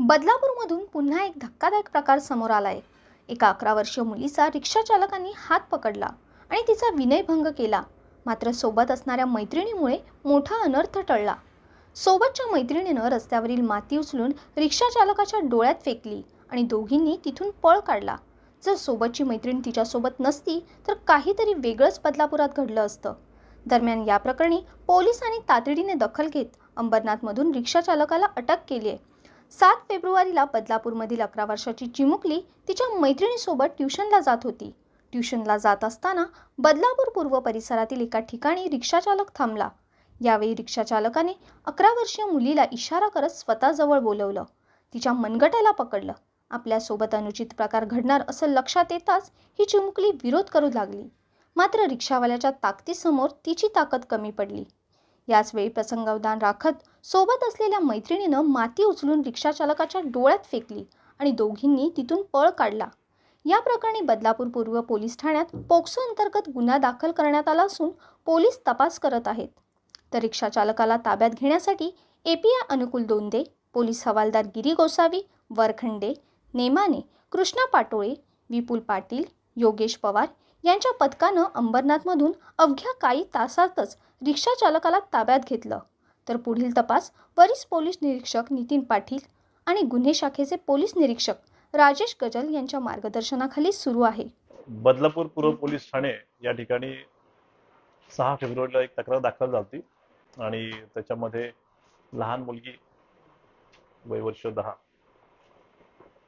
बदलापूरमधून पुन्हा एक धक्कादायक प्रकार समोर आलाय. एका अकरा वर्षीय मुलीचा रिक्षा चालकांनी हात पकडला आणि तिचा विनयभंग केला. मात्र सोबत असणाऱ्या मैत्रिणीमुळे मोठा अनर्थ टळला. सोबतच्या मैत्रिणीनं रस्त्यावरील माती उचलून रिक्षा चालकाच्या डोळ्यात फेकली आणि दोघींनी तिथून पळ काढला. जर सोबतची मैत्रीण तिच्यासोबत नसती तर काहीतरी वेगळंच बदलापुरात घडलं असतं. दरम्यान या प्रकरणी पोलिसांनी तातडीने दखल घेत अंबरनाथमधून रिक्षा चालकाला अटक केली आहे सात फेब्रुवारीला बदलापूरमधील अकरा वर्षाची चिमुकली तिच्या मैत्रिणीसोबत ट्युशनला जात होती. ट्युशनला जात असताना बदलापूर पूर्व परिसरातील एका ठिकाणी रिक्षाचालक थांबला. यावेळी रिक्षाचालकाने अकरा वर्षीय मुलीला इशारा करत स्वतःजवळ बोलवलं. तिच्या मनगटाला पकडलं. आपल्यासोबत अनुचित प्रकार घडणार असं लक्षात येताच ही चिमुकली विरोध करू लागली. मात्र रिक्षावाल्याच्या ताकदीसमोर तिची ताकद कमी पडली. याच वेळी प्रसंगावधान राखत सोबत असलेल्या मैत्रिणीनं माती उचलून रिक्षाचालकाच्या डोळ्यात फेकली आणि दोघींनी तिथून पळ काढला. या प्रकरणी बदलापूर पूर्व पोलीस ठाण्यात पोक्सो अंतर्गत गुन्हा दाखल करण्यात आला असून पोलीस तपास करत आहेत. तर रिक्षाचालकाला ताब्यात घेण्यासाठी एपीआय अनुकूल दोंदे पोलीस हवालदार गिरी गोसावी वरखंडे नेमाने कृष्णा पाटोळे विपुल पाटील योगेश पवार यांच्या पथकानं अंबरनाथमधून अवघ्या काही तासातच रिक्षाचालकाला ताब्यात घेतलं. तर पुढील तपास वरिष्ठ पोलीस निरीक्षक नितीन पाटील आणि गुन्हे शाखेचे पोलीस निरीक्षक राजेश गजल यांच्या मार्गदर्शनाखाली सुरू आहे. बदलापूर पूर्व पोलीस ठाणे या ठिकाणी सहा फेब्रुवारीला एक तक्रार दाखल झाली आणि त्याच्यामध्ये लहान मुलगी वय वर्ष दहा.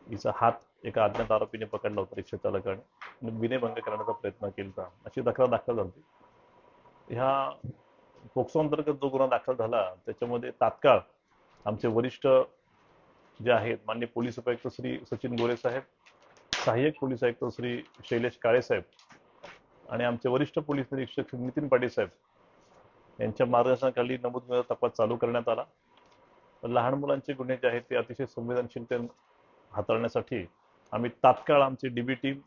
हिचा हात एका अज्ञात आरोपीने पकडला होता रिक्षा चालकाने. विनयभंग करण्याचा प्रयत्न केला अशी तक्रार दाखल झाली ह्या पोक्सो अंतर्गत जो गुन्हा दाखल झाला त्याच्यामध्ये तात्काळ आमचे वरिष्ठ जे आहेत मान्य पोलीस उपायुक्त श्री सचिन गोरे साहेब सहाय्यक पोलीस आयुक्त श्री शैलेश काळे साहेब आणि आमचे वरिष्ठ पोलीस निरीक्षक श्री नितीन पाटील साहेब यांच्या मार्गदर्शनाखाली नमूद तपास चालू करण्यात आला. लहान मुलांचे गुन्हे जे आहेत ते अतिशय संवेदनशीलतेने हाताळण्यासाठी आम्ही तात्काळ आमची डीबी टीम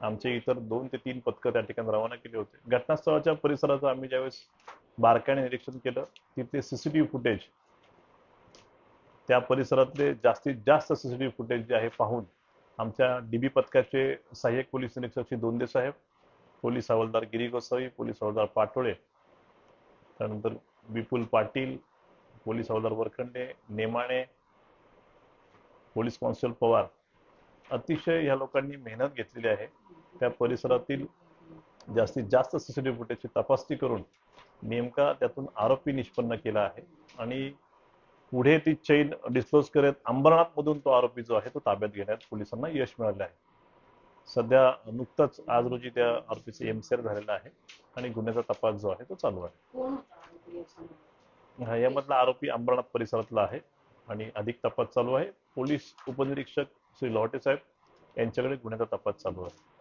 आमचे इतर दोन ते तीन पथकं त्या ठिकाणी रवाना केले होते. घटनास्थळाच्या परिसराचा आम्ही ज्यावेळेस बारकाईने निरीक्षण केलं तिथे सीसीटीव्ही फुटेज त्या परिसरातले जास्तीत जास्त सीसीटीव्ही फुटेज जे आहे पाहून आमच्या डीबी पथकाचे सहाय्यक पोलीस निरीक्षक श्री दोंदे साहेब पोलीस हवालदार गिरी गोसावी पोलीस हवालदार पाटोळे त्यानंतर विपुल पाटील पोलीस हवालदार वरखंडे नेमाणे पोलीस कॉन्स्टेबल पवार अतिशय ह्या लोकांनी मेहनत घेतलेली आहे. त्या परिसरातील जास्तीत जास्त सीसीटीव्ही फुटेजची तपासणी करून नेमका त्यातून आरोपी निष्पन्न केला आहे. आणि पुढे ती चैन डिस्क्लोज करत अंबरनाथ मधून तो आरोपी जो आहे तो ताब्यात घेण्यात पोलिसांना यश मिळाले आहे. सध्या नुकताच आज रोजी त्या आरोपीचे एमसीआर झालेला आहे आणि गुन्ह्याचा तपास जो आहे तो चालू आहे. हा, यामधला आरोपी अंबरनाथ परिसरातला आहे आणि अधिक तपास चालू आहे. पोलीस उपनिरीक्षक श्री लोहटे साहेब यांच्याकडे गुन्ह्याचा तपास चालू आहे.